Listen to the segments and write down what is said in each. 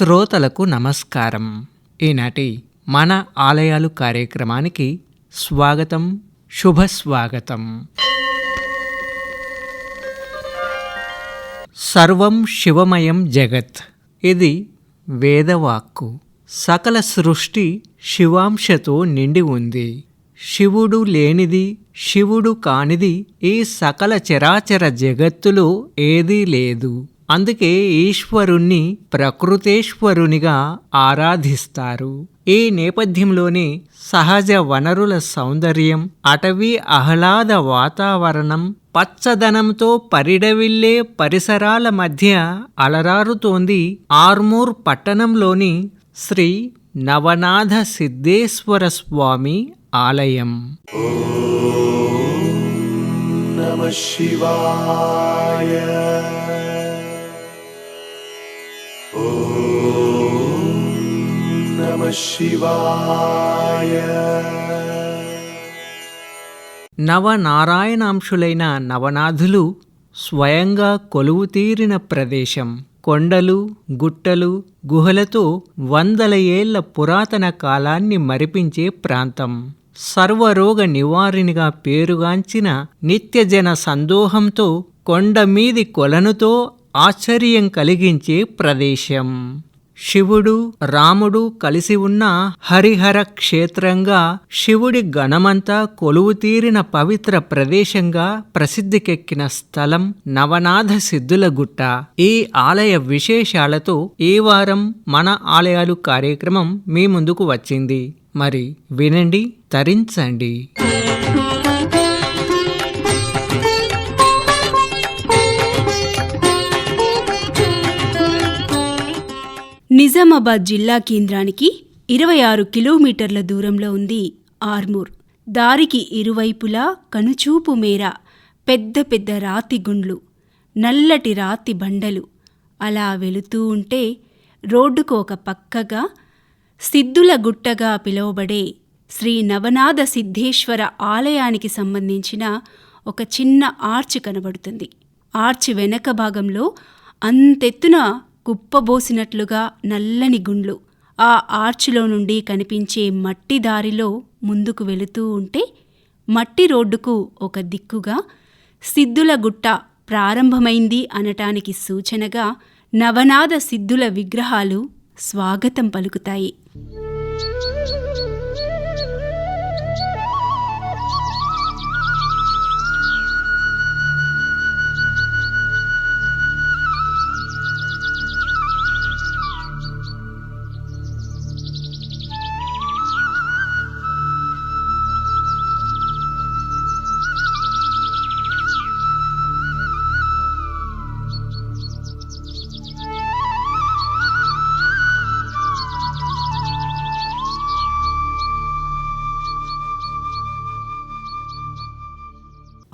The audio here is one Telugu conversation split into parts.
శ్రోతలకు నమస్కారం. ఈనాటి మన ఆలయాలు కార్యక్రమానికి స్వాగతం శుభస్వాగతం. సర్వం శివమయం జగత్. ఇది వేదవాక్కు. సకల సృష్టి శివాంశతో నిండి ఉంది. శివుడు లేనిది శివుడు కానిది ఈ సకల చరాచర జగత్తులో ఏదీ లేదు. అందుకే ఈశ్వరుణ్ణి ప్రకృతేశ్వరునిగా ఆరాధిస్తారు. ఈ నేపథ్యంలోనే సహజ వనరుల సౌందర్యం అటవీ ఆహ్లాద వాతావరణం పచ్చదనంతో పరిడవిల్లే పరిసరాల మధ్య అలరారుతోంది ఆర్మూర్ పట్టణంలోని శ్రీ నవనాథ సిద్ధేశ్వర స్వామి ఆలయం. శివాయ. నవనారాయణాంశులైన నవనాథులు స్వయంగా కొలువు తీరిన ప్రదేశం. కొండలు గుట్టలు గుహలతో వందల ఏళ్ళ పురాతన కాలాన్ని మరిపించే ప్రాంతం. సర్వరోగ నివారిణిగా పేరుగాంచిన నిత్యజన సందోహంతో కొండమీది కొలనుతో ఆశ్చర్యం కలిగించే ప్రదేశం. శివుడు రాముడు కలిసి ఉన్న హరిహర క్షేత్రంగా శివుడి గణమంతా కొలువుతీరిన పవిత్ర ప్రదేశంగా ప్రసిద్ధికెక్కిన స్థలం నవనాథ సిద్ధులగుట్ట ఈ ఆలయ విశేషాలతో ఈ వారం మన ఆలయాలు కార్యక్రమం మీ ముందుకు వచ్చింది. మరి వినండి తరించండి. నిజామాబాద్ జిల్లా కేంద్రానికి ఇరవై ఆరు కిలోమీటర్ల దూరంలో ఉంది ఆర్మూర్. దారికి ఇరువైపులా కనుచూపు మేర పెద్ద పెద్ద రాతి గుండ్లు నల్లటి రాతి బండలు. అలా వెళుతూ ఉంటే రోడ్డుకు ఒక పక్కగా సిద్ధుల గుట్టగా పిలువబడే శ్రీ నవనాథ సిద్ధేశ్వర ఆలయానికి సంబంధించిన ఒక చిన్న ఆర్చ్ కనబడుతుంది. ఆర్చ్ వెనక భాగంలో అంతెత్తున కుప్పబోసినట్లుగా నల్లని గుండ్లు ఆ ఆర్చ్లో నుండి కనిపించే మట్టి దారిలో ముందుకు వెళుతూ ఉంటే మట్టి రోడ్డుకు ఒక దిక్కుగా సిద్ధుల గుట్ట ప్రారంభమైంది అనటానికి సూచనగా నవనాథ సిద్ధుల విగ్రహాలు స్వాగతం పలుకుతాయి.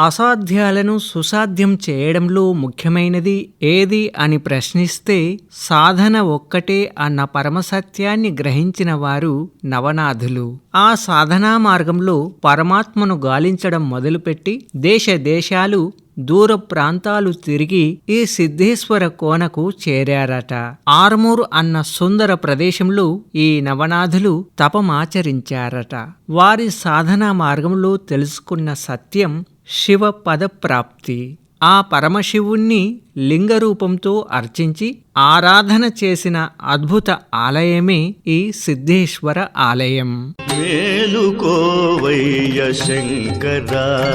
అసాధ్యాలను సుసాధ్యం చేయడంలో ముఖ్యమైనది ఏది అని ప్రశ్నిస్తే సాధన ఒక్కటే అన్న పరమసత్యాన్ని గ్రహించిన వారు నవనాథులు. ఆ సాధనా మార్గంలో పరమాత్మను గాలించడం మొదలుపెట్టి దేశ దేశాలు దూర ప్రాంతాలు తిరిగి ఈ సిద్ధేశ్వర కోనకు చేరారట. ఆర్మూర్ అన్న సుందర ప్రదేశంలో ఈ నవనాథులు తపమాచరించారట. వారి సాధనా మార్గంలో తెలుసుకున్న సత్యం శివ పదప్రాప్తి ఆ పరమశివుణ్ణి లింగరూపంతో అర్చించి ఆరాధన చేసిన అద్భుత ఆలయమే ఈ సిద్ధేశ్వర ఆలయం. మేలుకోవయ్య శంకరా.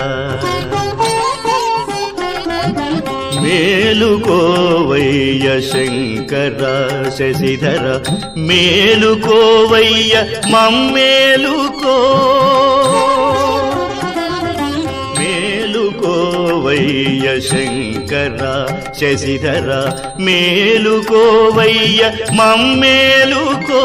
మేలుకోవయ్య శంకర శశిధర. మేలుకోవయ్య మమ్మేలుకో. మేలుకోవయ్య శంకర శశిధర మేలుకోవయ్య మమ్మేలుకో.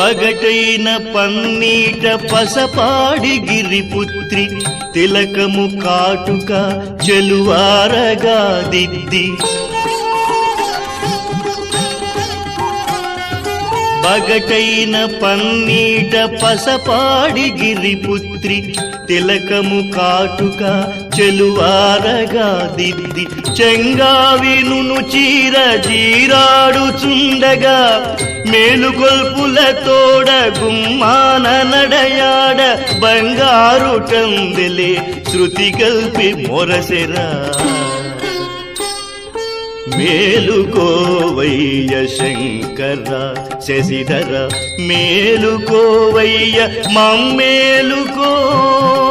పగటైన పన్నీట పసపాడి గిరిపుత్రి తిలకము కాటుక చెలువారగా దిద్ది పగటైన పన్నీట పసపాడి గిరిపుత్రి తిలకము కాటుక చెలువారగా దిద్ది చెంగావిను చీర జీరాడుచుండగా మేలుకొల్పుల తోడ గుమ్మాన నడయాడ బంగారు టందెలే శృతి కల్పి మొరసెరా. మేలుకోవయ్య శంకర శశిధర మేలుకోవయ్య మమ్మేలుకో.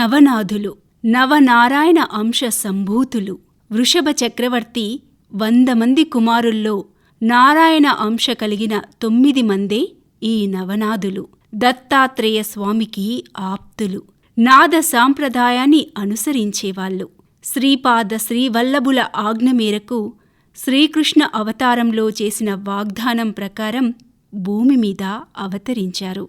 నవనాథులు నవనారాయణ అంశ సంభూతులు వృషభ చక్రవర్తి వంద మంది కుమారుల్లో నారాయణ అంశ కలిగిన తొమ్మిది మందే ఈ నవనాథులు. దత్తాత్రేయ స్వామికి ఆప్తులు. నాద సాంప్రదాయాన్ని అనుసరించేవాళ్ళు శ్రీపాద శ్రీవల్లభుల ఆజ్ఞ మేరకు శ్రీకృష్ణ అవతారంలో చేసిన వాగ్దానం ప్రకారం భూమి మీద అవతరించారు.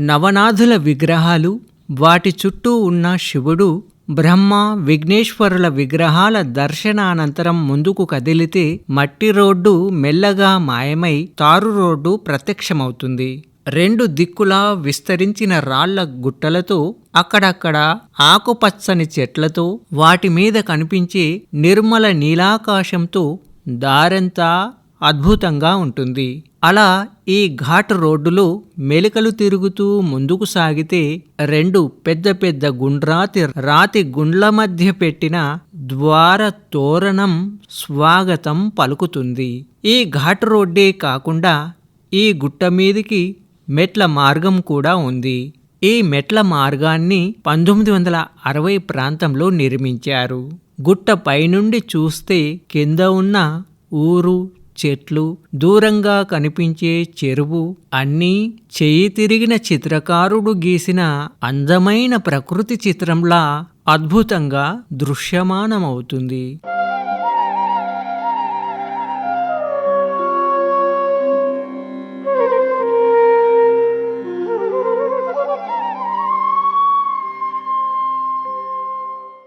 నవనాథుల విగ్రహాలు వాటి చుట్టూ ఉన్న శివుడు బ్రహ్మ విఘ్నేశ్వరుల విగ్రహాల దర్శనానంతరం ముందుకు కదిలితే మట్టి రోడ్డు మెల్లగా మాయమై తారు రోడ్డు ప్రత్యక్షమవుతుంది. రెండు దిక్కులా విస్తరించిన రాళ్ళ గుట్టలతో అక్కడక్కడ ఆకుపచ్చని చెట్లతో వాటి మీద కనిపించే నిర్మల నీలాకాశంతో దారంతా అద్భుతంగా ఉంటుంది. అలా ఈ ఘాట్ రోడ్డులో మెలికలు తిరుగుతూ ముందుకు సాగితే రెండు పెద్ద పెద్ద గుండ్రాతి రాతి గుండ్ల మధ్య పెట్టిన ద్వార తోరణం స్వాగతం పలుకుతుంది. ఈ ఘాట్ రోడ్డే కాకుండా ఈ గుట్ట మీదికి మెట్ల మార్గం కూడా ఉంది. ఈ మెట్ల మార్గాన్ని పంతొమ్మిది వందల అరవై ప్రాంతంలో నిర్మించారు. గుట్ట పైనుండి చూస్తే కింద ఉన్న ఊరు చెట్లు దూరంగా కనిపించే చెరువు అన్నీ చేయి తిరిగిన చిత్రకారుడు గీసిన అందమైన ప్రకృతి చిత్రంలా అద్భుతంగా దృశ్యమానమవుతుంది.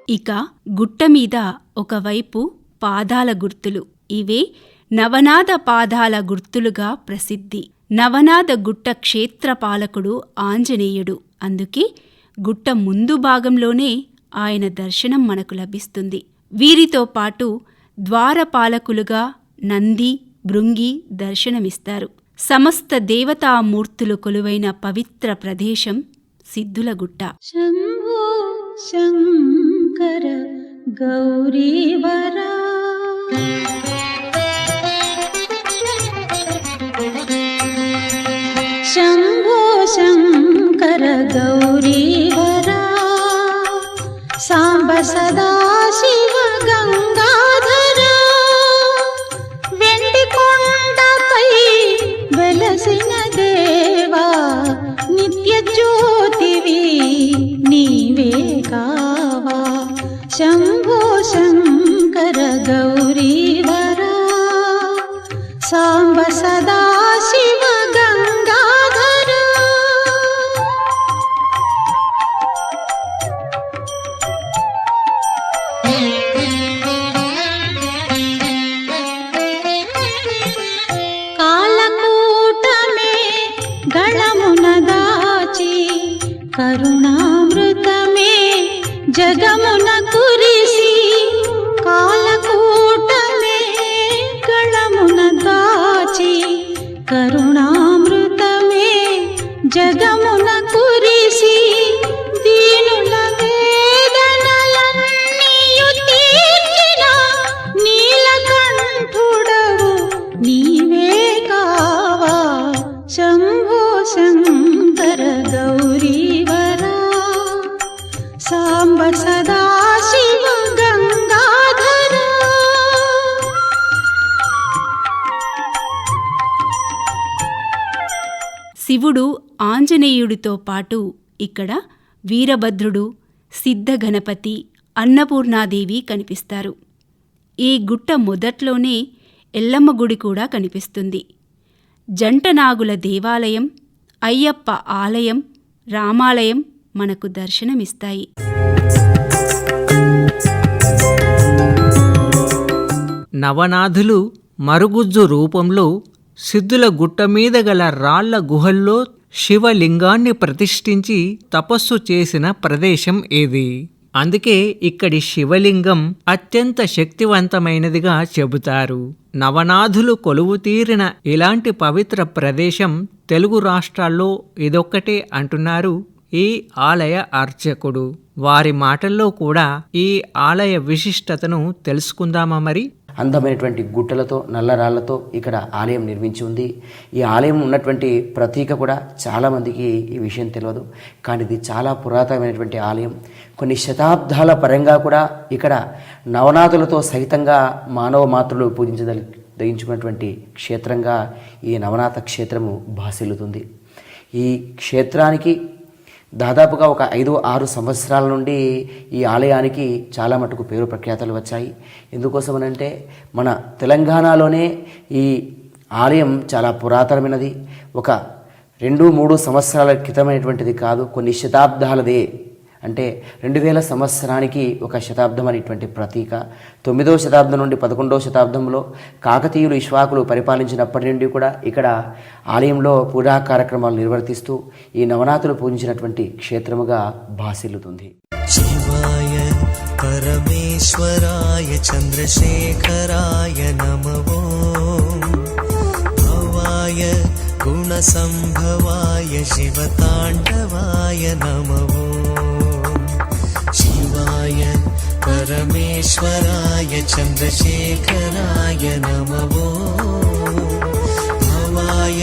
ఇక గుట్ట మీద ఒకవైపు పాదాల గుర్తులు. ఇవే నవనాథ పాదాల గుర్తులుగా ప్రసిద్ధి. నవనాథ గుట్ట క్షేత్రపాలకుడు ఆంజనేయుడు. అందుకే గుట్ట ముందు భాగంలోనే ఆయన దర్శనం మనకు లభిస్తుంది. వీరితో పాటు ద్వారపాలకులుగా నంది భృంగి దర్శనమిస్తారు. సమస్త దేవతామూర్తులు కొలువైన పవిత్ర ప్రదేశం సిద్ధులగుట్ట గుట్ట. శంకర గౌరీవరా. गौरीवरा साम्ब सदा शिव गङ्गाधरा वेण्डिकोण्डतै वेलसिन देवा नित्यज्योतिवी नीवे कावा शम्भो शङ्कर गौरीवरा साम्ब सदा కరుణామృతమే జగమున కురిసి కాలకూటమే గళమున దాచి కరుణామృతమే జగము శివుడు ఆంజనేయుడితో పాటు ఇక్కడ వీరభద్రుడు సిద్ధగణపతి అన్నపూర్ణాదేవి కనిపిస్తారు. ఈ గుట్ట మొదట్లోనే ఎల్లమ్మ గుడి కూడా కనిపిస్తుంది. జంటనాగుల దేవాలయం అయ్యప్ప ఆలయం రామాలయం మనకు దర్శనమిస్తాయి. నవనాథులు మరుగుజ్జు రూపంలో సిద్ధుల గుట్ట మీద గల రాళ్ళ గుహల్లో శివలింగాన్ని ప్రతిష్ఠించి తపస్సు చేసిన ప్రదేశం ఏది? అందుకే ఇక్కడి శివలింగం అత్యంత శక్తివంతమైనదిగా చెబుతారు. నవనాథులు కొలువు తీరిన ఇలాంటి పవిత్ర ప్రదేశం తెలుగు రాష్ట్రాల్లో ఇదొక్కటే అంటున్నారు ఈ ఆలయ అర్చకుడు. వారి మాటల్లో కూడా ఈ ఆలయ విశిష్టతను తెలుసుకుందామా మరి? అందమైనటువంటి గుట్టలతో నల్లరాళ్ళతో ఇక్కడ ఆలయం నిర్మించి ఉంది. ఈ ఆలయం ఉన్నటువంటి ప్రతీక కూడా చాలామందికి ఈ విషయం తెలియదు కానీ ఇది చాలా పురాతనమైనటువంటి ఆలయం. కొన్ని శతాబ్దాల పరంగా కూడా ఇక్కడ నవనాథులతో సహితంగా మానవ మాతృలు పూజించదలి దయించుకున్నటువంటి క్షేత్రంగా ఈ నవనాథ క్షేత్రము భాసిల్లుతుంది. ఈ క్షేత్రానికి దాదాపుగా ఒక ఐదు ఆరు సంవత్సరాల నుండి ఈ ఆలయానికి చాలా మటుకు పేరు ప్రఖ్యాతలు వచ్చాయి. ఎందుకోసమనంటే మన తెలంగాణలోనే ఈ ఆలయం చాలా పురాతనమైనది. ఒక రెండు మూడు సంవత్సరాల క్రితమైనటువంటిది కాదు కొన్ని శతాబ్దాలదే అంటే రెండు వేల సంవత్సరానికి ఒక శతాబ్దం అనేటువంటి ప్రతీక తొమ్మిదవ శతాబ్దం నుండి పదకొండవ శతాబ్దంలో కాకతీయులు ఇష్వాకులు పరిపాలించినప్పటి నుండి కూడా ఇక్కడ ఆలయంలో పూజా కార్యక్రమాలు నిర్వర్తిస్తూ ఈ నవనాథులు పూజించినటువంటి క్షేత్రముగా భాసిల్లుతుంది शिवाय परमेश्वराय चन्द्रशेखराय नमवो भवाय गुणसम्भवाय शिवताण्डवाय नमवो शिवाय परमेश्वराय चन्द्रशेखराय नमवो भवाय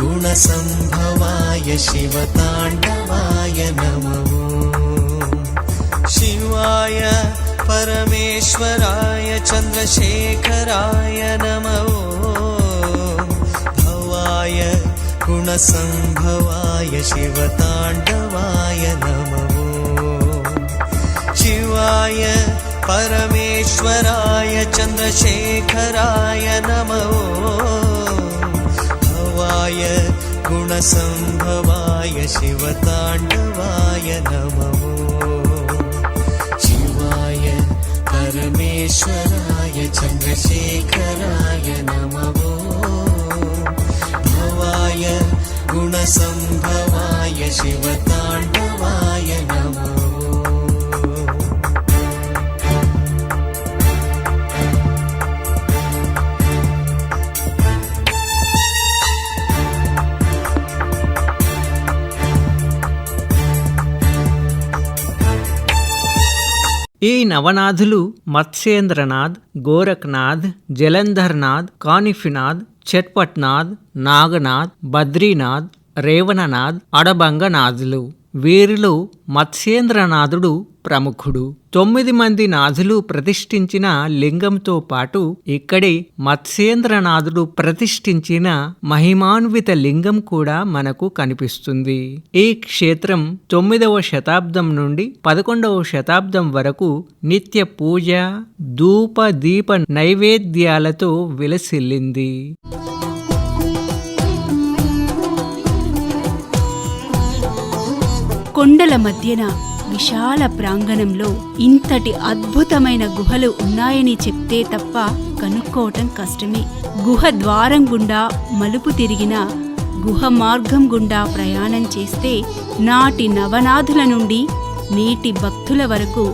गुणसम्भवाय शिवताण्डवाय नमवो शिवाय परमेश्वराय चन्द्रशेखराय नमो। भवाय गुणसम्भवाय शिवताण्डवाय नमो शिवाय परमेश्वराय चन्द्रशेखराय नमो। भवाय गुणसम्भवाय शिवताण्डवाय नमो। शिवाय परमेश्वराय चन्द्रशेखराय नमो। भवाय गुणसम्भवाय शिवताण्डवाय नमो ఈ నవనాథులు మత్స్యేంద్రనాథ్ గోరఖ్నాథ్ జలంధర్నాథ్ కానిఫినాథ్ చట్పట్నాథ్ నాగనాథ్ బద్రీనాథ్ రేవణనాథ్ అడబంగనాథులు. వీరిలో మత్స్యేంద్రనాథుడు ప్రముఖుడు. తొమ్మిది మంది నాథులు ప్రతిష్ఠించిన లింగంతో పాటు ఇక్కడి మత్స్యేంద్రనాథుడు ప్రతిష్ఠించిన మహిమాన్విత లింగం కూడా మనకు కనిపిస్తుంది. ఈ క్షేత్రం తొమ్మిదవ శతాబ్దం నుండి పదకొండవ శతాబ్దం వరకు నిత్య పూజ ధూప దీప నైవేద్యాలతో విలసిల్లింది. కొండల మధ్యన విశాల ప్రాంగణంలో ఇంతటి అద్భుతమైన గుహలు ఉన్నాయని చెప్తే తప్ప కనుక్కోవటం కష్టమే. గుహ ద్వారం గుండా మలుపు తిరిగిన గుహ మార్గం గుండా ప్రయాణం చేస్తే నాటి నవనాథుల నుండి నేటి భక్తుల వరకు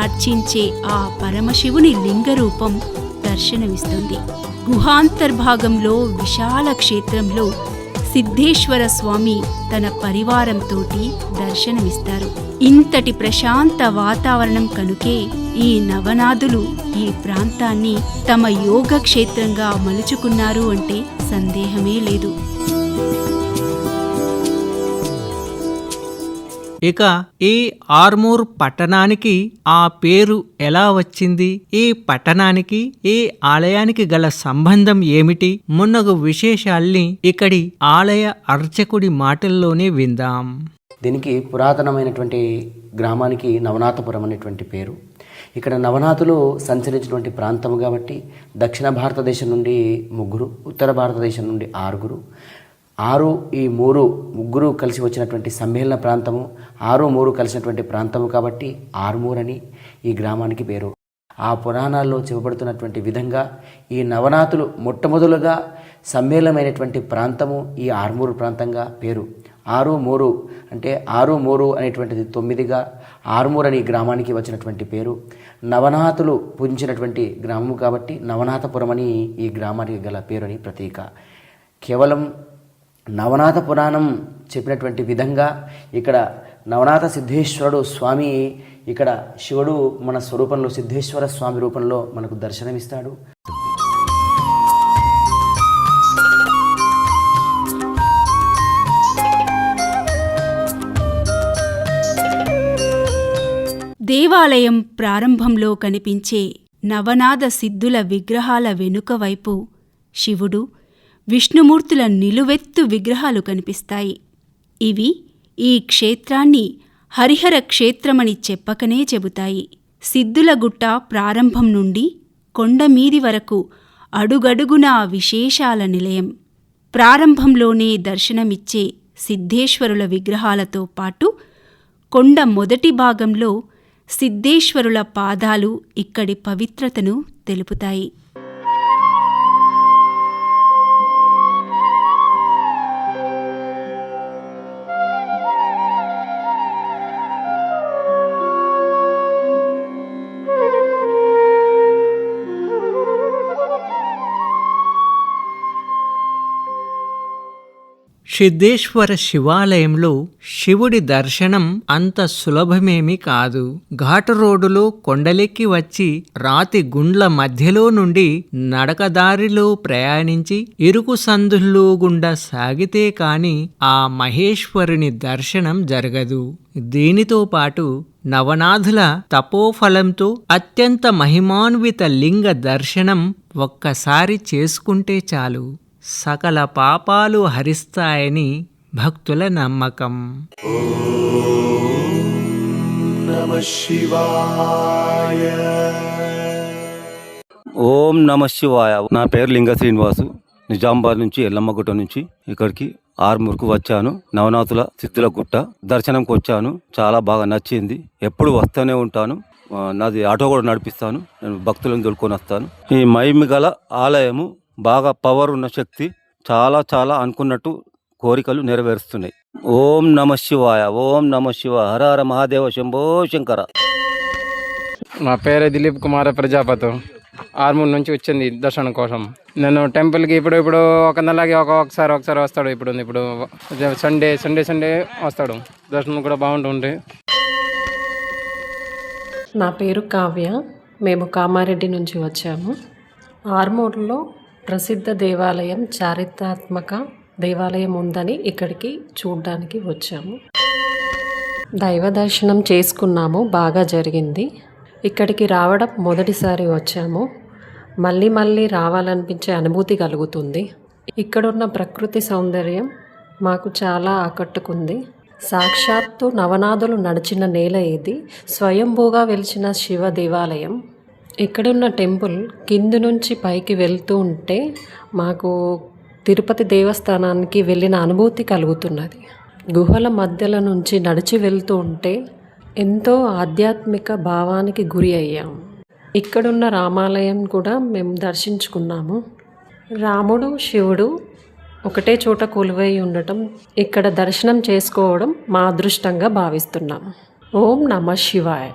అర్చించే ఆ పరమశివుని లింగరూపం దర్శనమిస్తుంది. గుహాంతర్భాగంలో విశాల క్షేత్రంలో సిద్ధేశ్వర స్వామి తన పరివారంతోటి దర్శనమిస్తారు. ఇంతటి ప్రశాంత వాతావరణం కనుకే ఈ నవనాథులు ఈ ప్రాంతాన్ని తమ యోగక్షేత్రంగా మలుచుకున్నారు అంటే సందేహమే లేదు. ఇక ఈ ఆర్మూర్ పట్టణానికి ఆ పేరు ఎలా వచ్చింది? ఈ పట్టణానికి ఈ ఆలయానికి గల సంబంధం ఏమిటి? మున్నగు విశేషాల్ని ఇక్కడి ఆలయ అర్చకుడి మాటల్లోనే విందాం. దీనికి పురాతనమైనటువంటి గ్రామానికి నవనాథపురం అనేటువంటి పేరు. ఇక్కడ నవనాథులు సంచరించినటువంటి ప్రాంతం కాబట్టి దక్షిణ భారతదేశం నుండి ముగ్గురు ఉత్తర భారతదేశం నుండి ఆరుగురు ఆరు ఈ మూడు ముగ్గురు కలిసి వచ్చినటువంటి సమ్మేళన ప్రాంతము ఆరు మూడు కలిసినటువంటి ప్రాంతము కాబట్టి ఆర్మూర్ అని ఈ గ్రామానికి పేరు. ఆ పురాణాల్లో చెప్పబడుతున్నటువంటి విధంగా ఈ నవనాథులు మొట్టమొదలుగా సమ్మేళనమైనటువంటి ప్రాంతము ఈ ఆర్మూరు ప్రాంతంగా పేరు. ఆరు మూరు అంటే ఆరు మూరు అనేటువంటిది తొమ్మిదిగా ఆరుమూరు అని గ్రామానికి వచ్చినటువంటి పేరు. నవనాథులు పూజించినటువంటి గ్రామము కాబట్టి నవనాథపురం అని ఈ గ్రామానికి గల పేరు అని ప్రతీక. కేవలం నవనాథ పురాణం చెప్పినటువంటి విధంగా ఇక్కడ నవనాథ సిద్ధేశ్వరుడు స్వామి ఇక్కడ శివుడు మన స్వరూపంలో సిద్ధేశ్వర స్వామి రూపంలో మనకు దర్శనమిస్తాడు. దేవాలయం ప్రారంభంలో కనిపించే నవనాద సిద్ధుల విగ్రహాల వెనుక వైపు శివుడు విష్ణుమూర్తుల నిలువెత్తు విగ్రహాలు కనిపిస్తాయి. ఇవి ఈ క్షేత్రాన్ని హరిహర క్షేత్రమని చెప్పకనే చెబుతాయి. సిద్ధులగుట్ట ప్రారంభం నుండి కొండమీది వరకు అడుగడుగునా విశేషాల నిలయం. ప్రారంభంలోనే దర్శనమిచ్చే సిద్ధేశ్వరుల విగ్రహాలతో పాటు కొండ మొదటి భాగంలో సిద్ధేశ్వరుల పాదాలు ఇక్కడి పవిత్రతను తెలుపుతాయి. సిద్ధేశ్వర శివాలయంలో శివుడి దర్శనం అంత సులభమేమీ కాదు. ఘాటు రోడ్డులో కొండలెక్కి వచ్చి రాతి గుండ్ల మధ్యలో నుండి నడకదారిలో ప్రయాణించి ఇరుకు సందుల్లో గుండా సాగితే కాని ఆ మహేశ్వరుని దర్శనం జరగదు. దీనితో పాటు నవనాథుల తపోఫలంతో అత్యంత మహిమాన్విత లింగ దర్శనం ఒక్కసారి చేసుకుంటే చాలు. సకల పాపాలు హరిస్తాయని భక్తుల నమ్మకం. ఓం నమ శివాయ. నా పేరు లింగ శ్రీనివాసు. నిజామాబాద్ నుంచి ఎల్లమ్మగుట్ట నుంచి ఇక్కడికి ఆర్మూర్కు వచ్చాను. నవనాథుల సిద్ధుల గుట్ట దర్శనంకి వచ్చాను. చాలా బాగా నచ్చింది. ఎప్పుడు వస్తూనే ఉంటాను. నాది ఆటో కూడా నడిపిస్తాను. నేను భక్తులను దొరుకుని వస్తాను. ఈ మైమి గల ఆలయము బాగా పవర్ ఉన్న శక్తి చాలా చాలా అనుకున్నట్టు కోరికలు నెరవేరుస్తున్నాయి. ఓం నమ శివాయ ఓం నమ శివ హర హర మహాదేవ శంభో శంకర. నా పేరు దిలీప్ కుమార్ ప్రజాపతి. ఆర్మూర్ నుంచి వచ్చింది దర్శనం కోసం. నేను టెంపుల్కి ఇప్పుడు ఇప్పుడు ఒక నెలకి ఒక ఒకసారి ఒకసారి వస్తాడు ఇప్పుడు ఇప్పుడు సండే సండే సండే వస్తాడు. దర్శనం కూడా బాగుంటుంది. నా పేరు కావ్య. మేము కామారెడ్డి నుంచి వచ్చాము. ఆర్మూర్లో ప్రసిద్ధ దేవాలయం చారిత్రాత్మక దేవాలయం ఉందని ఇక్కడికి చూడ్డానికి వచ్చాము. దైవ దర్శనం చేసుకున్నాము బాగా జరిగింది. ఇక్కడికి రావడం మొదటిసారి వచ్చాము. మళ్ళీ మళ్ళీ రావాలనిపించే అనుభూతి కలుగుతుంది. ఇక్కడున్న ప్రకృతి సౌందర్యం మాకు చాలా ఆకట్టుకుంది. సాక్షాత్తు నవనాథులు నడిచిన నేల ఇది స్వయంభూగా వెలిచిన శివ దేవాలయం. ఇక్కడున్న టెంపుల్ కింది నుంచి పైకి వెళ్తూ ఉంటే మాకు తిరుపతి దేవస్థానానికి వెళ్ళిన అనుభూతి కలుగుతున్నది. గుహల మధ్యల నుంచి నడిచి వెళ్తూ ఉంటే ఎంతో ఆధ్యాత్మిక భావానికి గురి అయ్యాము ఇక్కడున్న రామాలయం కూడా మేము దర్శించుకున్నాము. రాముడు శివుడు ఒకటే చోట కొలువై ఉండటం ఇక్కడ దర్శనం చేసుకోవడం మా అదృష్టంగా భావిస్తున్నాం. ఓం నమ శివాయ.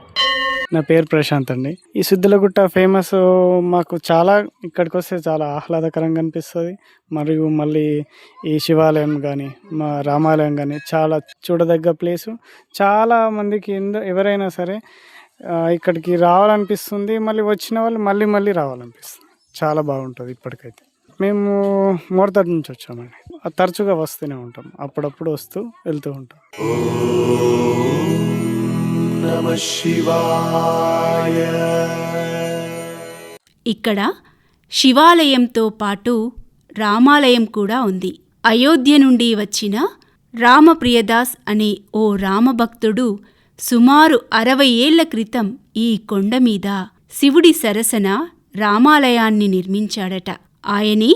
నా పేరు ప్రశాంత్ అండి. ఈ సిద్ధులగుట్ట ఫేమస్ మాకు చాలా ఇక్కడికి వస్తే చాలా ఆహ్లాదకరంగా అనిపిస్తుంది. మరియు మళ్ళీ ఈ శివాలయం కానీ మా రామాలయం కానీ చాలా చూడదగ్గ ప్లేసు చాలా మందికి ఎందు ఎవరైనా సరే ఇక్కడికి రావాలనిపిస్తుంది. మళ్ళీ వచ్చిన వాళ్ళు మళ్ళీ మళ్ళీ రావాలనిపిస్తుంది. చాలా బాగుంటుంది ఇప్పటికైతే. మేము మోర్తడ్ నుంచి వచ్చామండి. తరచుగా వస్తూనే ఉంటాం. అప్పుడప్పుడు వస్తూ వెళ్తూ ఉంటాం. ఇక్కడ శివాలయంతో పాటు రామాలయం కూడా ఉంది. అయోధ్య నుండి వచ్చిన రామప్రియదాస్ అనే ఓ రామభక్తుడు సుమారు అరవై ఏళ్ళ క్రితం ఈ కొండ మీద శివుడి సరసన రామాలయాన్ని నిర్మించాడట. ఆయనే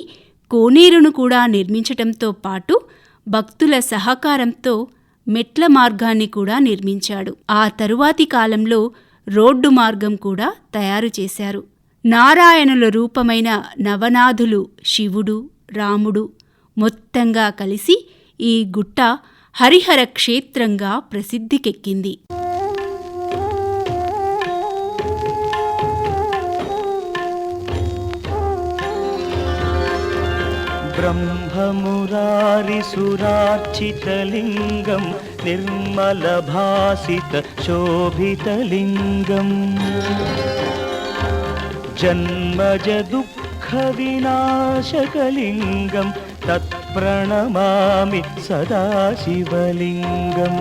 కోనేరును కూడా నిర్మించటంతో పాటు భక్తుల సహకారంతో మెట్ల మార్గాన్ని కూడా నిర్మించాడు. ఆ తరువాతి కాలంలో రోడ్డు మార్గం కూడా తయారు చేశారు. నారాయణుల రూపమైన నవనాథులు శివుడు రాముడు మొత్తంగా కలిసి ఈ గుట్ట హరిహర క్షేత్రంగా ప్రసిద్ధికెక్కింది. ब्रह्ममुरारिसुरार्चितलिङ्गं निर्मलभासितशोभितलिङ्गम् जन्मजदुःखविनाशकलिङ्गं तत्प्रणमामि सदा शिवलिङ्गम्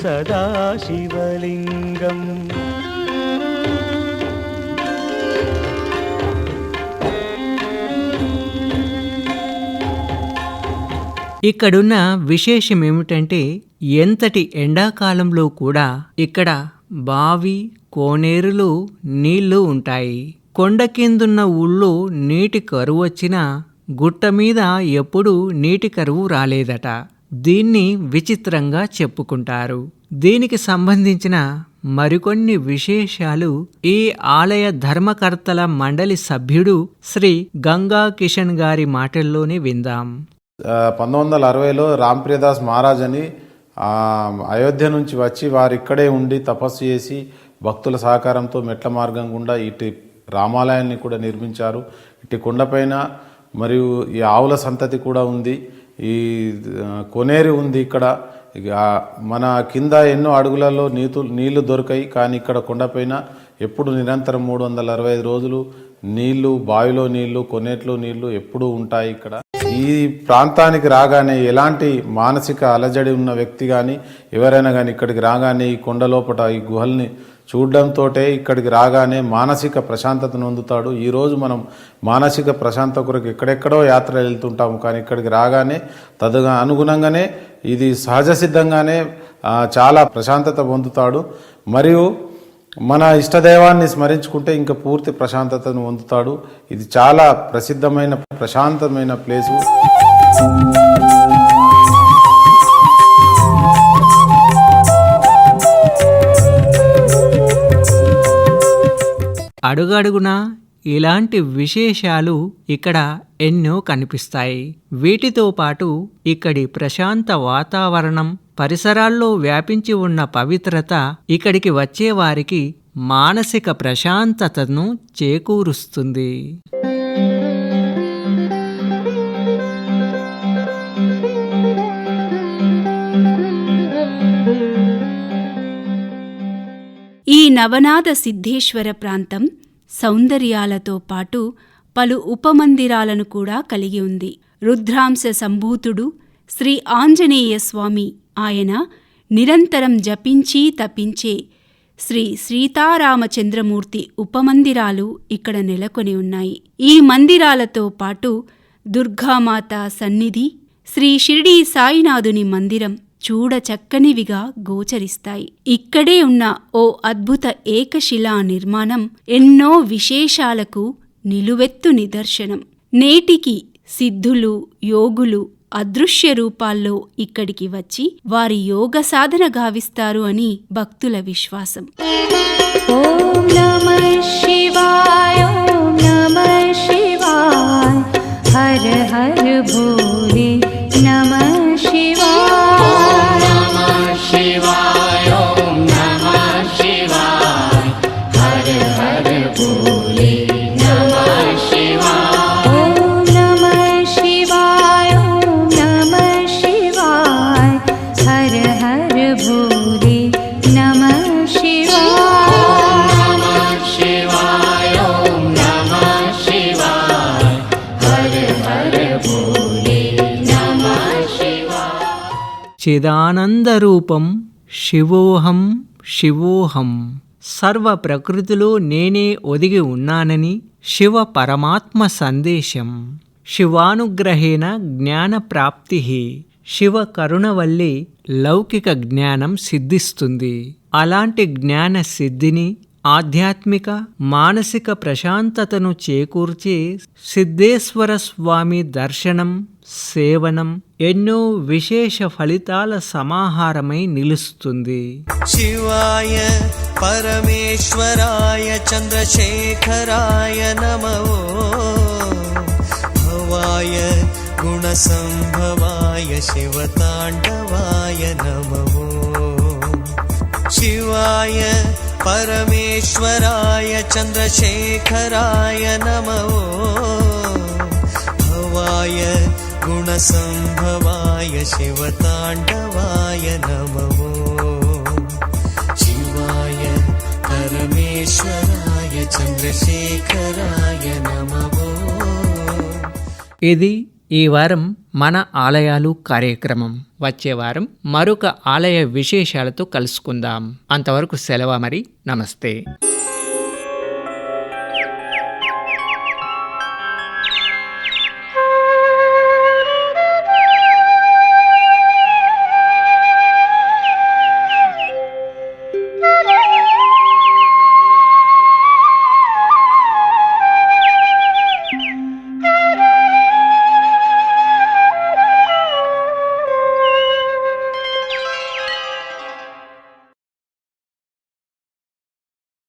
सदा शिवलिङ्गम् ఇక్కడున్న విశేషం ఏమిటంటే ఎంతటి ఎండాకాలంలో కూడా ఇక్కడ బావి కోనేరులు నీళ్లు ఉంటాయి కొండ కిందున్న ఊళ్ళో నీటి కరువు వచ్చినా గుట్ట మీద ఎప్పుడూ నీటి కరువు రాలేదట దీన్ని విచిత్రంగా చెప్పుకుంటారు. దీనికి సంబంధించిన మరికొన్ని విశేషాలు ఈ ఆలయ ధర్మకర్తల మండలి సభ్యుడు శ్రీ గంగా కిషన్ గారి మాటల్లోనే విందాం. పంతొమ్మిది వందల అరవైలో రాంప్రియదాస్ మహారాజ్ అని అయోధ్య నుంచి వచ్చి వారు ఇక్కడే ఉండి తపస్సు చేసి భక్తుల సహకారంతో మెట్ల మార్గం గుండా ఇటు రామాలయాన్ని కూడా నిర్మించారు. ఇటు కొండపైన మరియు ఈ ఆవుల సంతతి కూడా ఉంది. ఈ కొనేరి ఉంది ఇక్కడ. మన కింద ఎన్నో అడుగులలో నీతు నీళ్ళు దొరకాయి కానీ ఇక్కడ కొండపైన ఎప్పుడు నిరంతరం మూడు వందల అరవై ఐదు రోజులు నీళ్ళు బావిలో నీళ్ళు కొనేట్లో నీళ్ళు ఎప్పుడూ ఉంటాయి ఇక్కడ. ఈ ప్రాంతానికి రాగానే ఎలాంటి మానసిక అలజడి ఉన్న వ్యక్తి కానీ ఎవరైనా కానీ ఇక్కడికి రాగానే ఈ కొండ లోపట ఈ గుహల్ని చూడడంతో ఇక్కడికి రాగానే మానసిక ప్రశాంతతను పొందుతాడు ఈరోజు మనం మానసిక ప్రశాంతత కొరకు ఎక్కడెక్కడో యాత్ర వెళ్తుంటాము. కానీ ఇక్కడికి రాగానే తదుగా అనుగుణంగానే ఇది సహజ సిద్ధంగానే చాలా ప్రశాంతత పొందుతాడు. మరియు మన ఇష్టదైవాన్ని స్మరించుకుంటే ఇంకా పూర్తి ప్రశాంతతను పొందుతాడు. ఇది చాలా ప్రసిద్ధమైన ప్రశాంతమైన ప్లేసు. అడుగడుగునా ఇలాంటి విశేషాలు ఇక్కడ ఎన్నో కనిపిస్తాయి. వీటితో పాటు ఇక్కడి ప్రశాంత వాతావరణం పరిసరాల్లో వ్యాపించి ఉన్న పవిత్రత ఇక్కడికి వచ్చేవారికి మానసిక ప్రశాంతతను చేకూరుస్తుంది. ఈ నవనాథ సిద్ధేశ్వర ప్రాంతం సౌందర్యాలతో పాటు పలు ఉపమందిరాలను కూడా కలిగి ఉంది. రుద్రాంశ సంభూతుడు శ్రీ ఆంజనేయ స్వామి ఆయన నిరంతరం జపించి తపించే శ్రీ సీతారామచంద్రమూర్తి ఉపమందిరాలు ఇక్కడ నెలకొని ఉన్నాయి. ఈ మందిరాలతో పాటు దుర్గామాత సన్నిధి శ్రీ షిరిడీ సాయినాథుని మందిరం చూడచక్కనివిగా గోచరిస్తాయి. ఇక్కడే ఉన్న ఓ అద్భుత ఏకశిలా నిర్మాణం ఎన్నో విశేషాలకు నిలువెత్తు నిదర్శనం. నేటికి సిద్ధులు యోగులు అదృశ్య రూపాల్లో ఇక్కడికి వచ్చి వారి యోగ సాధన గావిస్తారు అని భక్తుల విశ్వాసం. శివాయ శివాయ హర హర భూ చిదానందరూపం శివోహం శివోహం. సర్వ ప్రకృతిలో నేనే ఒదిగి ఉన్నానని శివ పరమాత్మ సందేశం. శివానుగ్రహేణ జ్ఞాన ప్రాప్తి. శివ కరుణ వల్లే లౌకిక జ్ఞానం సిద్ధిస్తుంది. అలాంటి జ్ఞాన సిద్ధిని ఆధ్యాత్మిక మానసిక ప్రశాంతతను చేకూర్చే సిద్ధేశ్వర స్వామి దర్శనం సేవనం ఎన్నో విశేష ఫలితాల సమాహారమై నిలుస్తుంది. శివాయ పరమేశ్వరాయ చంద్రశేఖరాయ నమో. భవాయ గుణసంభవాయ శివతాండవాయ నమో. శివాయ పరమేశ్వరాయ చంద్రశేఖరాయ నమో. భవాయ गुणसम्भवाय शिवताण्डवाय नमो शिवाय परमेश्वराय चन्द्रशेखराय नमो ఇది ఈ వారం మన ఆలయాలు కార్యక్రమం వచ్చే వారం మరొక ఆలయ విశేషాలతో కలుసుకుందాం అంతవరకు సెలవు మరి నమస్తే